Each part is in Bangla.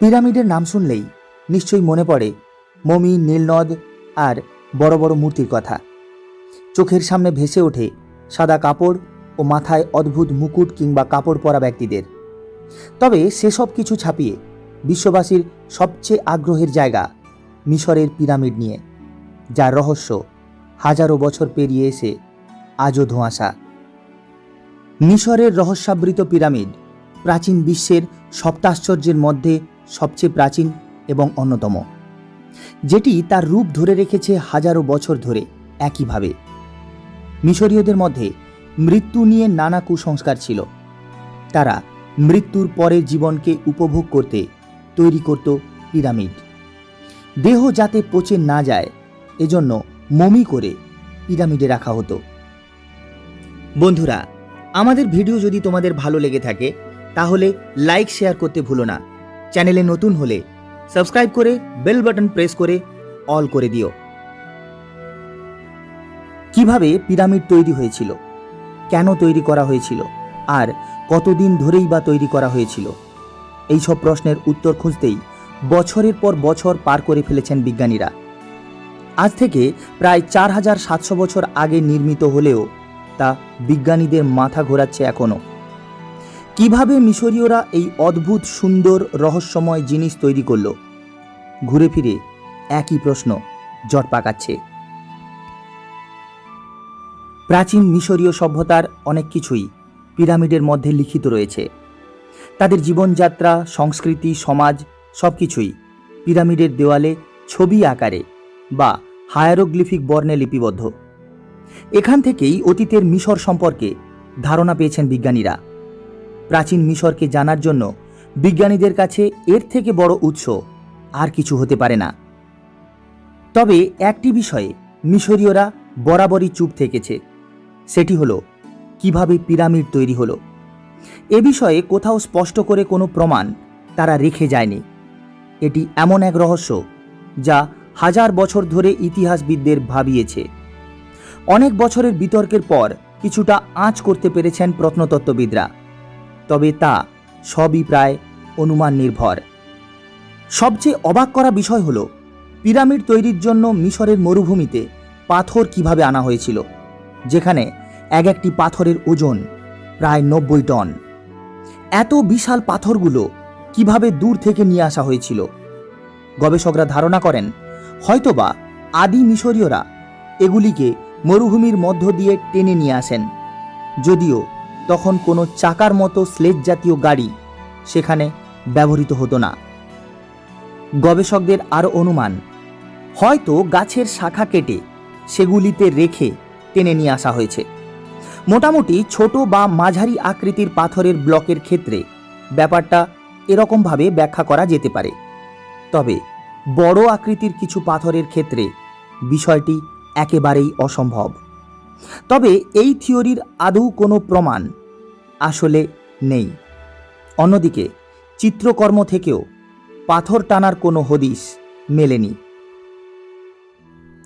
পিরামিডের নাম শুনলেই নিশ্চয়ই মনে পড়ে মমি, নীলনদ আর বড় বড় মূর্তির কথা। চোখের সামনে ভেসে ওঠে সাদা কাপড় ও মাথায় অদ্ভুত মুকুট কিংবা কাপড় পরা ব্যক্তিদের। তবে সেসব কিছু ছাপিয়ে বিশ্ববাসীর সবচেয়ে আগ্রহের জায়গা মিশরের পিরামিড নিয়ে, যার রহস্য হাজারো বছর পেরিয়ে এসে আজও ধোঁয়াশা। মিশরের রহস্যাবৃত পিরামিড প্রাচীন বিশ্বের সপ্তাশ্চর্যের মধ্যে সবচেয়ে প্রাচীন এবং অন্যতম, যেটি তার রূপ ধরে রেখেছে হাজারো বছর ধরে একইভাবে। মিশরীয়দের মধ্যে মৃত্যু নিয়ে নানা কুসংস্কার ছিল। তারা মৃত্যুর পরের জীবনকে উপভোগ করতে তৈরি করত পিরামিড। দেহ যাতে পচে না যায়, এজন্য মমি করে পিরামিডে রাখা হতো। বন্ধুরা, আমাদের ভিডিও যদি তোমাদের ভালো লেগে থাকে, তাহলে লাইক, শেয়ার করতে ভুলো না। চ্যানেলে নতুন হলে সাবস্ক্রাইব করে বেল বাটন প্রেস করে অল করে দিও। কীভাবে পিরামিড তৈরি হয়েছিল? কেন তৈরি করা হয়েছিল? আর কতদিন ধরেই বা তৈরি করা হয়েছিল? এই সব প্রশ্নের উত্তর খুঁজতেই বছরের পর বছর পার করে ফেলেছেন বিজ্ঞানীরা। আজ থেকে প্রায় চার হাজার সাতশো বছর আগে নির্মিত হলেও তা বিজ্ঞানীদের মাথা ঘোরাচ্ছে এখনও। কীভাবে মিশরীয়রা এই অদ্ভুত, সুন্দর, রহস্যময় জিনিস তৈরি করল? ঘুরে ফিরে একই প্রশ্ন জট পাকাচ্ছে। প্রাচীন মিশরীয় সভ্যতার অনেক কিছুই পিরামিডের মধ্যে লিখিত রয়েছে। তাদের জীবনযাত্রা, সংস্কৃতি, সমাজ সব কিছুই পিরামিডের দেওয়ালে ছবি আকারে বা হায়ারোগ্লিফিক বর্ণে লিপিবদ্ধ। এখান থেকেই অতীতের মিশর সম্পর্কে ধারণা পেয়েছেন বিজ্ঞানীরা। প্রাচীন মিশরকে জানার জন্য বিজ্ঞানীদের কাছে এর থেকে বড় উৎস আর কিছু হতে পারে না। তবে একটি বিষয়ে মিশরীয়রা বরাবরই চুপ থেকেছে। সেটি হলো, কীভাবে পিরামিড তৈরি হলো। এ বিষয়ে কোথাও স্পষ্ট করে কোনো প্রমাণ তারা রেখে যায়নি। এটি এমন এক রহস্য যা হাজার বছর ধরে ইতিহাসবিদদের ভাবিয়েছে। অনেক বছরের বিতর্কের পর কিছুটা আঁচ করতে পেরেছেন প্রত্নতত্ত্ববিদরা। তবে তা সবই প্রায় অনুমান নির্ভর। সবচেয়ে অবাক করা বিষয় হলো, পিরামিড তৈরির জন্য মিশরের মরুভূমিতে পাথর কীভাবে আনা হয়েছিল, যেখানে এক একটি পাথরের ওজন প্রায় নব্বই টন। এত বিশাল পাথরগুলো কীভাবে দূর থেকে নিয়ে আসা হয়েছিল? গবেষকরা ধারণা করেন, হয়তোবা আদি মিশরীয়রা এগুলিকে মরুভূমির মধ্য দিয়ে টেনে নিয়ে আসেন, যদিও তখন কোনো চাকার মতো স্লেজ জাতীয় গাড়ি সেখানে ব্যবহৃত হতো না। গবেষকদের আরও অনুমান, হয়তো গাছের শাখা কেটে সেগুলিতে রেখে টেনে নিয়ে আসা হয়েছে। মোটামুটি ছোট বা মাঝারি আকৃতির পাথরের ব্লকের ক্ষেত্রে ব্যাপারটা এরকমভাবে ব্যাখ্যা করা যেতে পারে। তবে বড় আকৃতির কিছু পাথরের ক্ষেত্রে বিষয়টি একেবারেই অসম্ভব। তবে এই থিওরির আদৌ কোনো প্রমাণ আসলে নেই। অন্যদিকে, চিত্রকর্ম থেকেও পাথর টানার কোনো হদিস মেলেনি।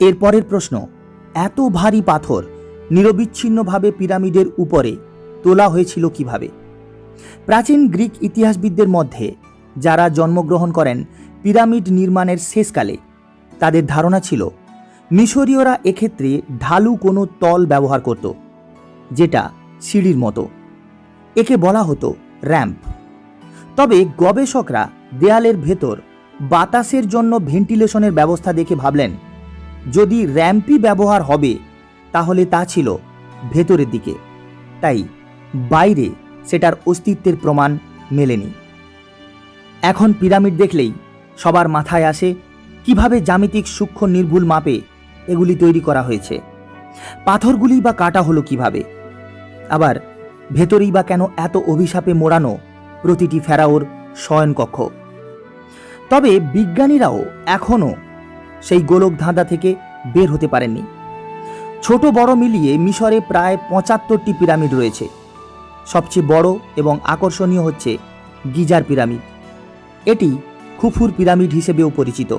এরপরের প্রশ্ন, এত ভারী পাথর নিরবিচ্ছিন্নভাবে পিরামিডের উপরে তোলা হয়েছিল কীভাবে? প্রাচীন গ্রিক ইতিহাসবিদদের মধ্যে যারা জন্মগ্রহণ করেন পিরামিড নির্মাণের শেষকালে, তাদের ধারণা ছিল মিশরীয়রা এক্ষেত্রে ঢালু কোনো তল ব্যবহার করত, যেটা সিঁড়ির মতো। একে বলা হতো র্যাম্প। তবে গবেষকরা দেয়ালের ভেতর বাতাসের জন্য ভেন্টিলেশনের ব্যবস্থা দেখে ভাবলেন, যদি র্যাম্পই ব্যবহার হবে, তাহলে তা ছিল ভেতরের দিকে। তাই বাইরে সেটার অস্তিত্বের প্রমাণ মেলেনি। এখন পিরামিড দেখলেই সবার মাথায় আসে, কীভাবে জ্যামিতিক সূক্ষ্ম নির্ভুল মাপে এগুলি তৈরি করা হয়েছে। পাথরগুলি বা কাটা হলো কীভাবে? আবার, ভেতরেই বা কেন এত অভিশাপে মোড়ানো প্রতিটি ফেরাওর শয়নকক্ষ? তবে বিজ্ঞানীরাও এখনও সেই গোলক ধাঁধা থেকে বের হতে পারেননি। ছোট বড় মিলিয়ে মিশরে প্রায় পঁচাত্তরটি পিরামিড রয়েছে। সবচেয়ে বড় এবং আকর্ষণীয় হচ্ছে গিজার পিরামিড। এটি খুফুর পিরামিড হিসেবেও পরিচিত।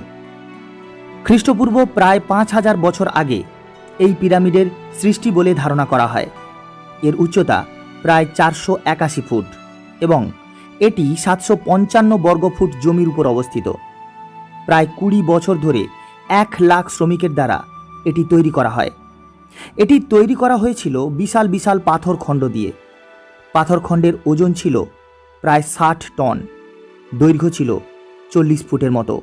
খ্রিস্টপূর্ব প্রায় পাঁচ হাজার বছর আগে এই পিরামিডের সৃষ্টি বলে ধারণা করা হয়। এর উচ্চতা প্রায় চারশো একাশি ফুট এবং এটি সাতশো পঞ্চান্ন বর্গ ফুট জমির উপর অবস্থিত। প্রায় কুড়ি বছর ধরে এক লাখ শ্রমিকের দ্বারা এটি তৈরি করা হয়। এটি তৈরি করা হয়েছিল বিশাল বিশাল পাথর খণ্ড দিয়ে। পাথরখণ্ডের ওজন ছিল প্রায় ষাট টন, দৈর্ঘ্য ছিল চল্লিশ ফুটের মতো।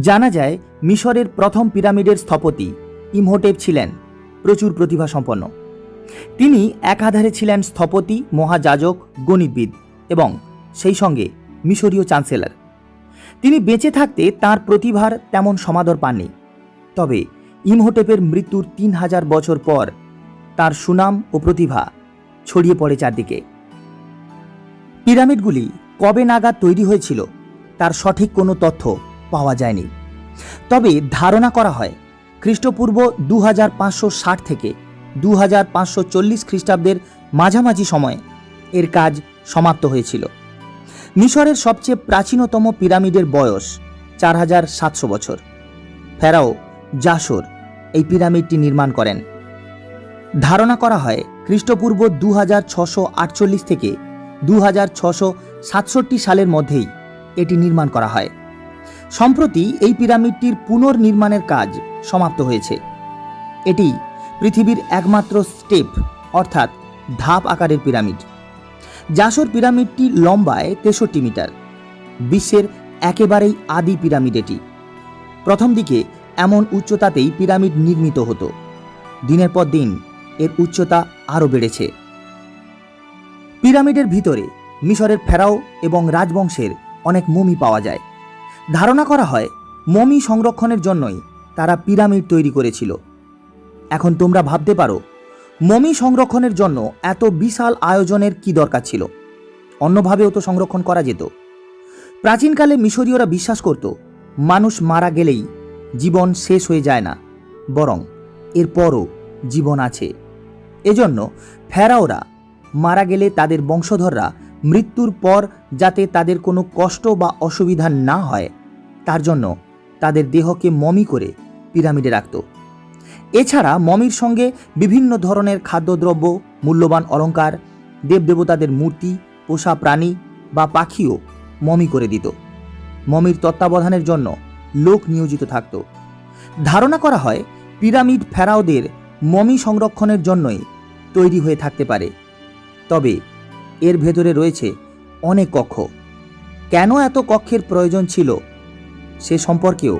জানা যায়, মিশরের প্রথম পিরামিডের স্থপতি ইমহোটেপ ছিলেন, প্রচুর প্রতিভা সম্পন্ন। তিনি একাধারে ছিলেন স্থপতি, মহাযাজক, গণিতবিদ এবং সেই সঙ্গে মিশরীয় চ্যান্সেলর। তিনি বেঁচে থাকতে তার প্রতিভার তেমন সমাদর পাননি। তবে ইমহোটেপের মৃত্যুর তিন হাজার বছর পর তার সুনাম ও প্রতিভা ছড়িয়ে পড়ে চারদিকে। পিরামিডগুলি কবে নাগাদ তৈরি হয়েছিল, তার সঠিক কোনো তথ্য পাওয়া যায়নি। তবে ধারণা করা হয়, খ্রিস্টপূর্ব দু থেকে দু চল্লিশ খ্রিস্টাব্দের মাঝামাঝি সময়ে এর কাজ সমাপ্ত হয়েছিল। মিশরের সবচেয়ে প্রাচীনতম পিরামিডের বয়স চার হাজার সাতশো বছর। ফেরাও জাসর এই পিরামিডটি নির্মাণ করেন। ধারণা করা হয়, খ্রিস্টপূর্ব দু হাজার থেকে দু হাজার সালের মধ্যেই এটি নির্মাণ করা হয়। সম্প্রতি এই পিরামিডটির পুনর্নির্মাণের কাজ সমাপ্ত হয়েছে। এটি পৃথিবীর একমাত্র স্টেপ, অর্থাৎ ধাপ আকারের পিরামিড। জাসর পিরামিডটি লম্বায় তেষট্টি মিটার। বিশ্বের একেবারেই আদি পিরামিড এটি। প্রথম দিকে এমন উচ্চতাতেই পিরামিড নির্মিত হতো। দিনের পর দিন এর উচ্চতা আরও বেড়েছে। পিরামিডের ভিতরে মিশরের ফেরাও এবং রাজবংশের অনেক মমি পাওয়া যায়। ধারণা করা হয়, মমি সংরক্ষণের জন্যই তারা পিরামিড তৈরি করেছিল। এখন তোমরা ভাবতে পারো, মমি সংরক্ষণের জন্য এত বিশাল আয়োজনের কি দরকার ছিল? অন্যভাবেও তো সংরক্ষণ করা যেত। প্রাচীনকালে মিশরীয়রা বিশ্বাস করত, মানুষ মারা গেলেই জীবন শেষ হয়ে যায় না, বরং এরপরও জীবন আছে। এজন্য ফেরাওরা মারা গেলে তাদের বংশধররা মৃত্যুর পর যাতে তাদের কোনো কষ্ট বা অসুবিধা না হয়, তার জন্য তাদের দেহকে মমি করে পিরামিডে রাখত। এছাড়া মমির সঙ্গে বিভিন্ন ধরনের খাদ্যদ্রব্য, মূল্যবান অলংকার, দেবদেবতাদের মূর্তি, পোষা প্রাণী বা পাখিও মমি করে দিত। মমির তত্ত্বাবধানের জন্য লোক নিয়োজিত থাকত। ধারণা করা হয়, পিরামিড ফেরাওদের মমি সংরক্ষণের জন্যই তৈরি হয়ে থাকতে পারে। তবে এর ভেতরে রয়েছে অনেক কক্ষ। কেন এত কক্ষের প্রয়োজন ছিল সে সম্পর্কেও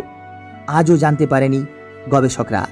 আজও জানতে পারেনি গবেষকরা।